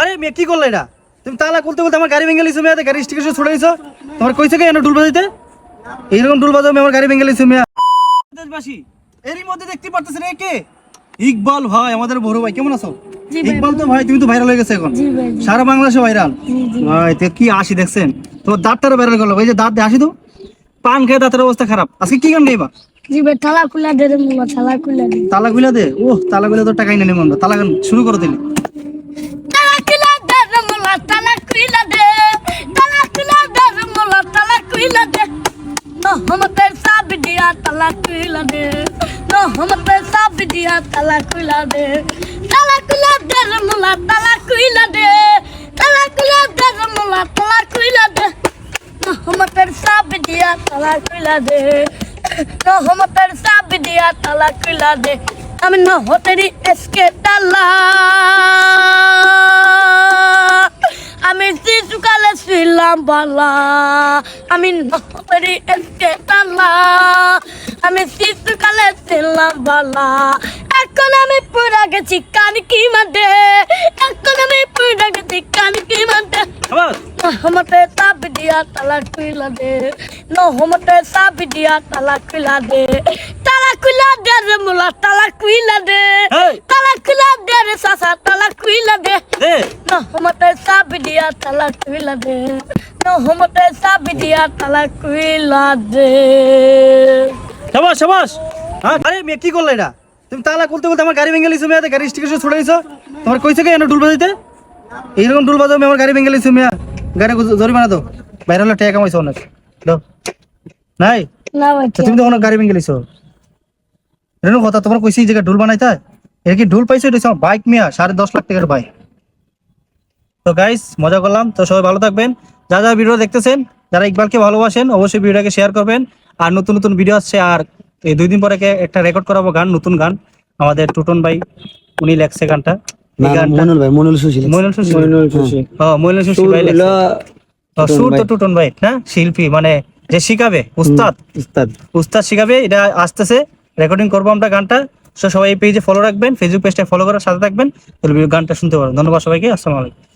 আরে কি এটা? তুমি বলতে আমার গাড়ি ভেঙে গাড়ি স্টিকেশন দিছো। তোমার ডুল বাজাইতে এইরকম ডুল আমার গাড়ি ভেঙে এরই মধ্যে দেখতে পারতেছেন এ কে? ইকবাল ভাই আমাদের বড় ভাই। কেমন আছো? ইকবাল তো ভাই তুমি তো ভাইরাল হয়ে গেছে এখন। সারা বাংলাদেশে ভাইরাল ভাই তো কি আসি দেখছেন? তোমার দাঁতটারও ভাইরাল করল। ওই যে দাঁত দিয়ে আসি তো? পান খেয়ে দাঁতের অবস্থা খারাপ। আজকে কি গান গাইবা? জিবে তালা খুলা দে রে মুন্না তালা খুলা দে তালা দে ওহ তালা তো টাকা নেই মুন্না তালা শুরু করো দিলি তালা খুলা দে রে মুন্না দে তালা খুলা দে রে মুন্না তালা খুলা দে নো হমতে দিয়া তালা দে নো হমতে সাব দিয়া তালা দে তালা খুলা দে রে মুন্না তালা দে তালা খুলা দে রে মুন্না তালা খুলা দে নো হমতে সাব দিয়া তালা দে নহমতের চাবি দিয়া তালা খুলা দে। আমি নহতেরই এসকে তালা। আমি শিশুকালে ছিলাম বালা। আমি নহতেরই এসকে তালা। আমি শিশুকালে ছিলাম বালা। এখন আমি পুরা গেছি কান কি মাঠে এখন আমি পুরা গেছি দিয়া তালা খুলা দে। নহমতে সাপ দিয়া তালা খুলা দে। তালা খুলা দে রে মুলা তালা খুলা দে। এই খুলা দে রে সাসা তালা খুলা দে। দে। নহমতে সাপ দিয়া তালা খুলা দে। নহমতে সাপ দিয়া তালা খুলা দে। সাবাস সাবাস। হ্যাঁ আরে কি করলে এটা? তুমি তালা খুলতে বলতে আমার গাড়ি ভেঙে লিছো মেয়ে গাড়ি স্টিকার ছড়ে দিছো তোমার কইছে কে এনে ডুল বাজাইতে? এইরকম ডুল বাজাও আমার গাড়ি ভেঙে লিছো মেয়ে। গাড়ি জরিমানা দাও। বাইরে হলে টাকা কামাইছো অনেক। নাই? তুমি তো কোনো গাড়ি ভেঙে লিছো রেনু কথা তোমার কইছি এই জায়গায় ডুল বানাইতা? এর কি ডুল পাইছো এটা বাইক মিয়া সাড়ে দশ লাখ টাকার বাইক। তো গাইস মজা করলাম। তো সবাই ভালো থাকবেন। যা যা ভিডিও দেখতেছেন যারা ইকবালকে ভালোবাসেন অবশ্যই ভিডিওটাকে শেয়ার করবেন। আর নতুন নতুন ভিডিও আসছে আর এই দুই দিন পরে একটা রেকর্ড করাবো গান নতুন গান। আমাদের টুটন ভাই উনি লেখছে গানটা। মনুল ভাই মনুল সুশীল মইনুল সুশীল। মইনুল সুশীল। হ্যাঁ মইনুল সুশীল ভাই লেখছে। সুর তো। টুটন ভাই না? শিল্পী মানে যে শিখাবে উস্তাদ। উস্তাদ। উস্তাদ শিখাবে এটা আসতেছে। রেকর্ডিং করব আমরা গানটা। সবাই এই পেজে ফলো রাখবেন ফেসবুক পেজটা ফলো করার সাথে থাকবেন। গানটা শুনতে পারবেন। ধন্যবাদ সবাইকে আসসালামু আলাইকুম।